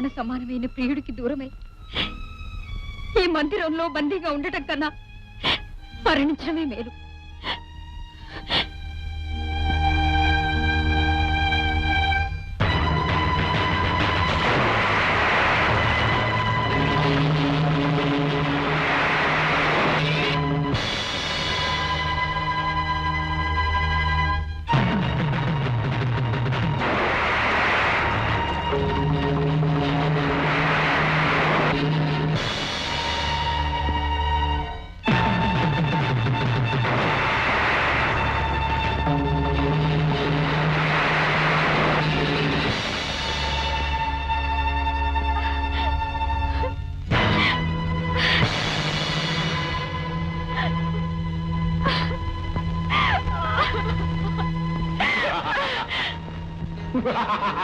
ప్రాణ సమానమైన ప్రియుడికి దూరమై ఈ మందిరంలో బందీగా ఉండటం కన్నా మరణించడమే మేలు. Ha ha ha!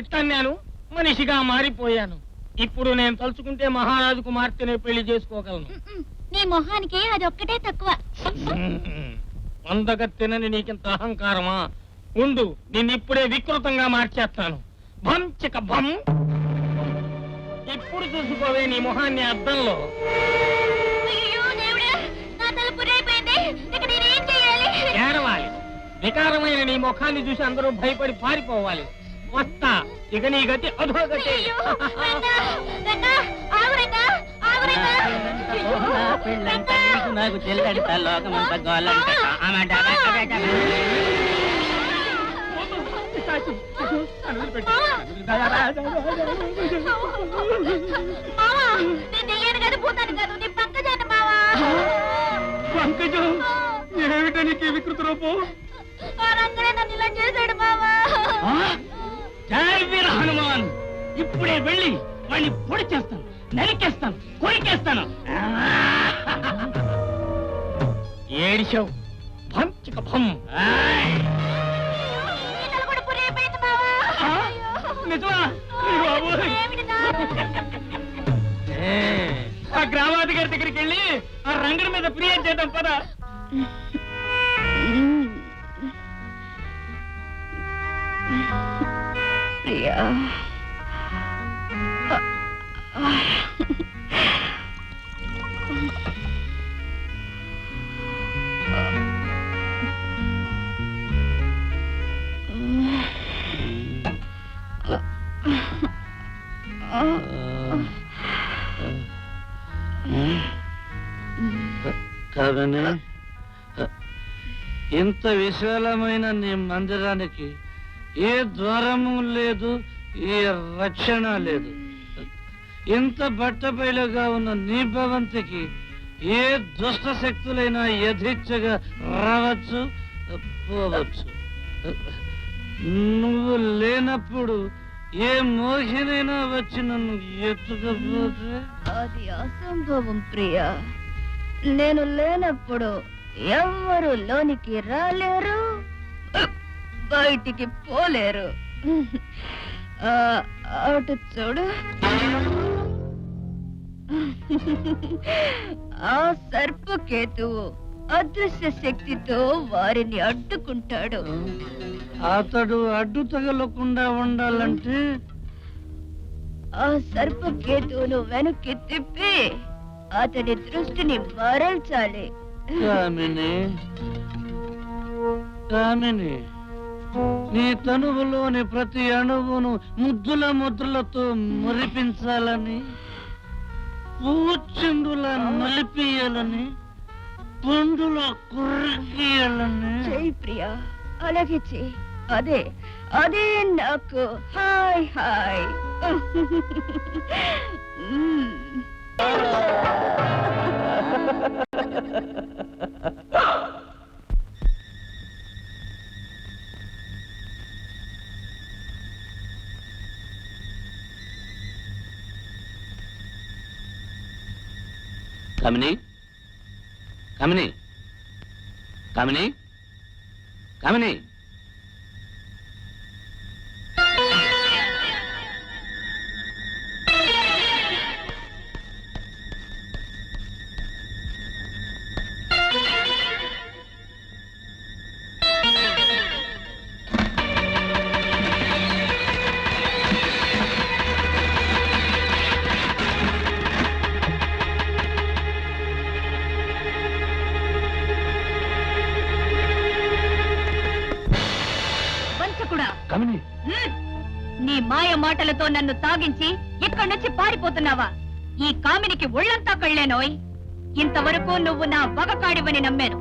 తన్నాను మనిషిగా మారిపోయాను. ఇప్పుడు నేను తలుచుకుంటే మహారాజు కుమార్తెనే పెళ్ళి చేసుకోగలను. నీ మొహానికి అది ఒక్కటే తక్కువ వందగత్తెనని నీకింత అహంకారమా? ఉండు నిన్ను ఇప్పుడే వికృతంగా మార్చేస్తాను. భం చిక భం. ఇప్పుడు చూసుకోవే నీ మొహాన్ని అద్దంలో. అయ్యో దేవుడా నా తలుపు రేపోయింది ఇక నేనేం చేయాలి? ఏడవాలి. వికారమైన నీ ముఖాన్ని చూసి అందరూ భయపడి పారిపోవాలి. వస్తా. ఇక నీ గతి అధోగతి. రంగా. నాకు లోకమంతా గోలంట పంకజం ఏమిటనికి వికృత రూపం? ఆ నన్ను ఇలా చేశాడు మావా. జై వీర హనుమాన్. ఇప్పుడే వెళ్ళి వాడిని పొడి చేస్తాను నరికేస్తాను కొరికేస్తాను. ఏడిశావు భం. చిక భం నిజమా? ఆ గ్రామాధికారి దగ్గరికి వెళ్ళి ఆ రంగడి మీద ఫిర్యాదు చేద్దాం పద. ప్రియా కాదని? ఇంత విశాలమైన నీ మందిరానికి ఏ ద్వారము లేదు ఏ రక్షణ లేదు. ఇంత బట్టబయలుగా ఉన్న నీ భవంతికి ఏ దుష్ట శక్తులైనా యథేచ్ఛగా రావచ్చు పోవచ్చు. నువ్వు లేనప్పుడు ఏ మోహినైనా వచ్చి నన్ను ఎత్తుకపోతే? అది అసంభవం ప్రియా. నేను లేనప్పుడు ఎవ్వరు లోనికి రాలేరు. బయటికి పోలేరు. ఆ, అటు చూడు. ఆ సర్పకేతువు అదృశ్య శక్తితో వారిని అడ్డుకుంటాడు. అతడు అడ్డు తగలకుండా ఉండాలంటే? ఆ సర్పకేతువును వెనక్కి తిప్పి అతని దృష్టిని మరల్చాలి. కామిని కామిని. నీ తనువులోని ప్రతి అణువును ముద్దుల ముద్రలతో మురిపించాలని పూచెండుల నలిపియాలని పండుల కుర్రకియాలని చేయి ప్రియా అలాగే చేయి అదే అదే నాకు. Hi hi. మ్మ్. కమిని? కమిని? కమిని? కమిని? మాటలతో నన్ను తాగించి ఇక్కడి నుంచి పారిపోతున్నావా? ఈ కామినికి ఒళ్ళంతా కళ్ళేనోయ్ ఇంతవరకు నువ్వు నా పగకాడివని నమ్మాను.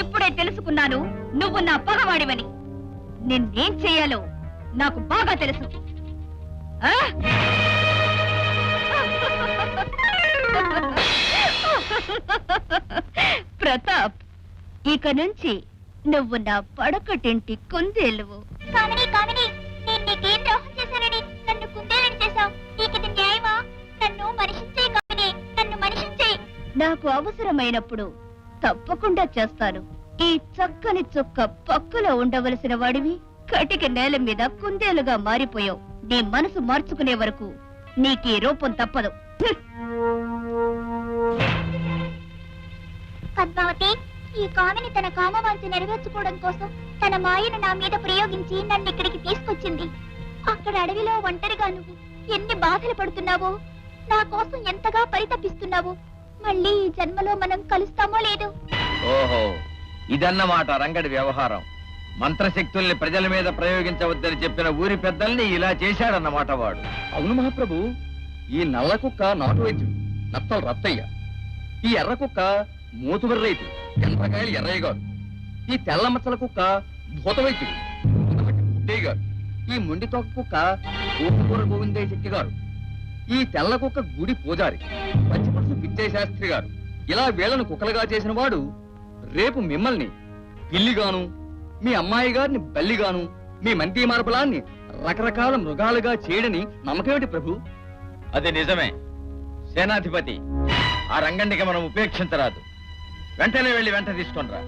ఇప్పుడే తెలుసుకున్నాను నువ్వు నా పగవాడివని. నిన్నేం చెయ్యాలో నాకు బాగా తెలుసు. ఆ? ప్రతాప్ ఇక నుంచి నువ్వు నా పడకటింటి కుందేలువు. నాకు అవసరమైనప్పుడు తప్పకుండా చేస్తాను. ఈ చక్కని చుక్క పక్కలో ఉండవలసిన వాడివి కటిక నేల మీద కుందేలుగా మారిపోయావు. నీ మనసు మార్చుకునే వరకు నీకీ రూపం తప్పదు. పద్మావతి ఈ కామిని తన కామవాంచి నెరవేర్చుకోవడం కోసం తన మాయను నా మీద ప్రయోగించి నన్ను ఇక్కడికి తీసుకొచ్చింది. అక్కడ అడవిలో ఒంటరిగా నువ్వు ఎన్ని బాధలు పడుతున్నావో నా కోసం ఎంతగా పరితపిస్తున్నావో మళ్ళీ ఈ జన్మలో మనం కలుస్తామో లేదో? ఓహో ఇదన్నమాట రంగడి వ్యవహారం. మంత్రశక్తుల్ని ప్రజల మీద ప్రయోగించవద్దని చెప్పిన ఊరి పెద్దల్ని ఇలా చేశాడన్నమాట వాడు. అవును మహాప్రభు ఈ నల్ల కుక్క నాటు వైద్యుడు నత్తలు రత్తయ్య. ఈ ఎర్ర కుక్క మూతుబరి రైతు ఎండ్రకాయలు ఎర్రయ్య గారు. ఈ తెల్ల మచ్చల కుక్క భూత వైద్యుడు బుడ్డయ్య గారు. ఈ మొండి తోక కుక్క ఊపుకూర గోవిందయ్య శెట్టి గారు. ఈ తెల్ల కుక్క గుడి పూజారి పచ్చిపడుసు పిచ్చయ్య శాస్త్రి గారు. ఇలా వీళ్ళను కుక్కలుగా చేసిన వాడు రేపు మిమ్మల్ని పిల్లిగాను మీ అమ్మాయి గారిని బల్లిగాను మీ మంత్రి మార్బలాన్ని రకరకాల మృగాలుగా చేయడని నమ్మకమేంటి ప్రభు? అది నిజమే. సేనాధిపతి ఆ రంగండికి మనం ఉపేక్షించరాదు. వెంటనే వెళ్ళి వెంట తీసుకొనిరా.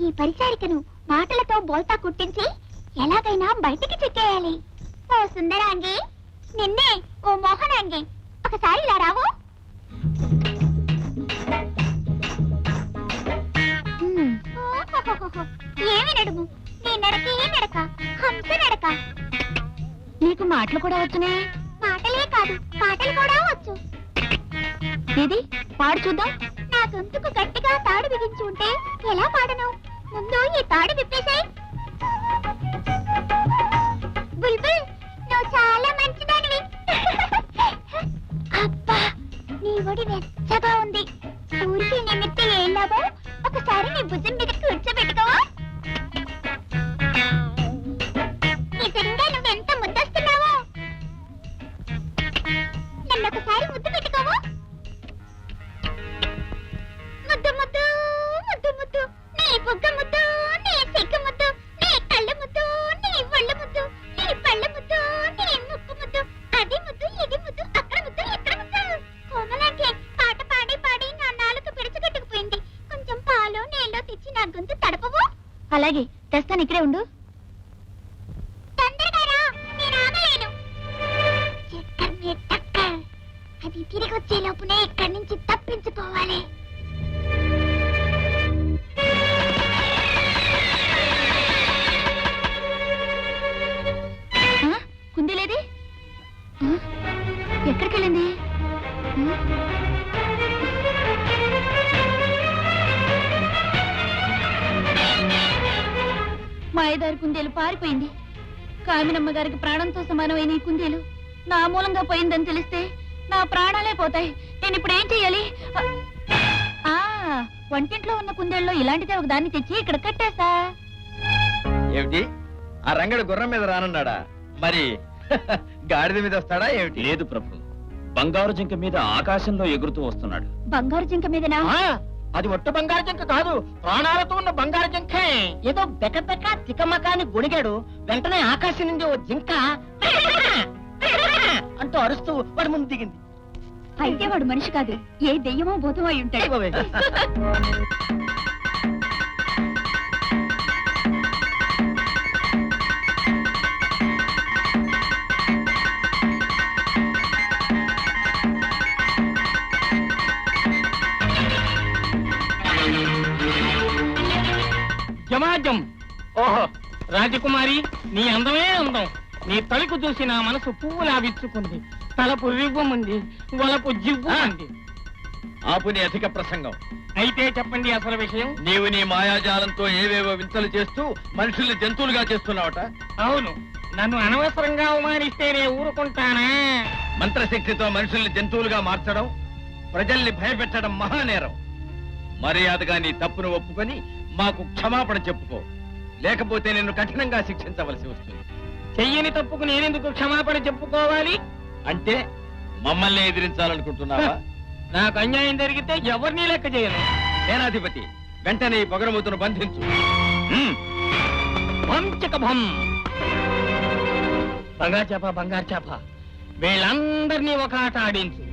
ఈ పరిచారికను మాటలతో బోల్తా కుట్టించి ఎలాగైనా బయటికి చెక్కేయాలి. ఓ సుందరాంగి నిన్నే ఓ మోహనాంగి. ఒకసారి ఇలా రావు. ఏమి నడుము? నీ నడక ఏ నడక హంస నడక. నీకు మాటలు కూడా వచ్చునే? మాటలే కాదు పాటలు కూడా వచ్చు. ఇది పాడు చూద్దాం. నా గొంతుకు గట్టిగా తాడు బిగించి ఉంటే ఎలా పాడను? ముందు ఈ తాడు విప్పేసాయి. బుల్బుల్ చాలా మంచిదానివి అబ్బా నీ ఒడి వెచ్చగా ఉంది. ఊరికి నిమిత్తం ఏం లాభం? ఒకసారి నీ భుజం మీద కూర్చో అలాగే తెస్తాను ఇక్కడే ఉండు. పారిపోయింది. కామినమ్మ గారికి ప్రాణంతో సమానమైన ఈ కుందేలు నా మూలంగా పోయిందని తెలిస్తే నా ప్రాణాలే పోతాయి. నేను ఇప్పుడు ఏం చెయ్యాలి? ఆ వంటింట్లో ఉన్న కుందేళ్ళలో ఇలాంటిదే ఒక దాన్ని తెచ్చి ఇక్కడ కట్టేసా? ఏమిటి? ఆ రంగడు గుర్రం మీద రానున్నాడా? మరి గాడిద మీద వస్తాడా ఏమిటి? లేదు ప్రభు. బంగారు జింక మీద ఆకాశంలో ఎగురుతూ వస్తున్నాడు. బంగారు జింక మీదనా? ఆ, అది ఒట్టు బంగారు జింక కాదు ప్రాణాలతో ఉన్న బంగారు జింకే. ఏదో బెక బెక తికమకాని గొణిగాడు వెంటనే ఆకాశం నుండి ఓ జింక అంటూ అరుస్తూ వాడి ముందు దిగింది. అయితే వాడు మనిషి కాదు ఏ దెయ్యమో భూతమో అయి ఉంటాడు జమాజం ఓహో రాజకుమారి నీ అందమే అందం. నీ తలుపు చూసి నా మనసు పువ్వులా విచ్చుకుంది. తలపు రివ్వముంది వలపు జివ్వుమంది ఆపు నీ అధిక ప్రసంగం. అయితే చెప్పండి అసలు విషయం. నీవు నీ మాయాజాలంతో ఏవేవో వింతలు చేస్తూ మనుషుల్ని జంతువులుగా చేస్తున్నావట. అవును నన్ను అనవసరంగా అవమానిస్తే నేను ఊరుకుంటానా? మంత్రశక్తితో మనుషుల్ని జంతువులుగా మార్చడం ప్రజల్ని భయపెట్టడం మహానేరం మర్యాదగా నీ తప్పును ఒప్పుకొని మాకు క్షమాపణ చెప్పుకో. లేకపోతే నిన్ను కఠినంగా శిక్షించవలసి వస్తుంది. చెయ్యని తప్పుకు నేనెందుకు క్షమాపణ చెప్పుకోవాలి? అంటే మమ్మల్ని ఎదిరించాలనుకుంటున్నావా? నాకు అన్యాయం జరిగితే ఎవరిని లెక్క చేయను? సేనాధిపతి వెంటనే ఈ పొగరమూతును బంధించు. హ్మ్. వంచక భం బంగారు చేప బంగారు చేప. వీళ్ళందరినీ ఒక ఆట ఆడించు.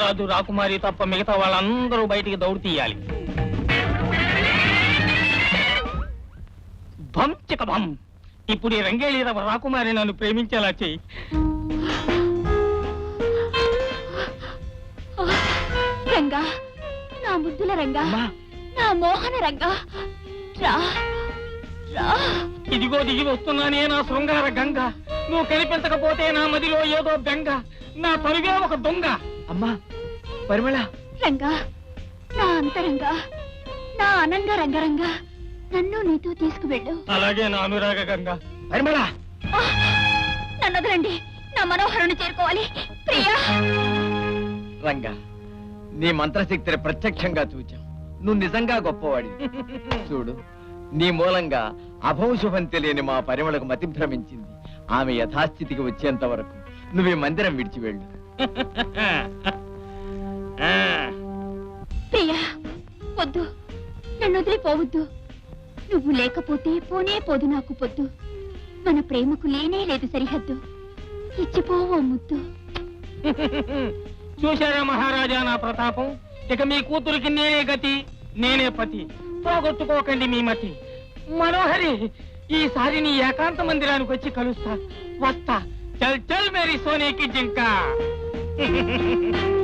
మహారాజు రాకుమారి తప్ప మిగతా వాళ్ళందరూ బయటికి దౌడు తీయాలి. భంచక భం. ఇప్పుడు ఈ రంగేళి రాకుమారి నన్ను ప్రేమించేలా చెయ్యి రంగా నా ముద్దుల రంగా నా మోహన రంగా రా రా. ఇదిగో దిగి వస్తున్నానే నా శృంగార గంగ. నువ్వు కనిపించకపోతే నా మదిలో ఏదో బెంగ. నా తరుగే ఒక దొంగ. అమ్మా పరిమళ. రంగా నా అంతరంగా నా అనంగ రంగరంగా నన్ను నీతో తీసుకువెళ్ళు. అలాగే నా అనురాగ గంగ. పరిమళ! నన్ను వదలండి నా మనోహరుని చేరుకోవాలి. ప్రియా. రంగా నీ మంత్రశక్తిని ప్రత్యక్షంగా చూచాం. నువ్వు నిజంగా గొప్పవాడి చూడు నీ మూలంగా అభౌశుభం తెలియని మా పరిమళకు మతి భ్రమించింది ఆమె యథాస్థితికి వచ్చేంత వరకు నువ్వు ఈ మందిరం విడిచి వెళ్ళు ప్రియా వద్దు. నన్ను వదిలిపోవద్దు. నువ్వు లేకపోతే పోనే పోదు నాకు పొద్దు. మన ప్రేమకు లేనే లేదు సరిహద్దు. ఇచ్చిపోవో ముద్దు. చూశారా మహారాజా నా ప్రతాపం? ఇక మీ కూతురికి నేనే గతి నేనే పతి. పోగొట్టుకోకండి మీ మతి. మనోహరి ఈసారి నీ ఏకాంత మందిరానికి వచ్చి కలుస్తా. వస్తా. చల్ చల్ మేరీ సోనేకి జింక. Hehehehe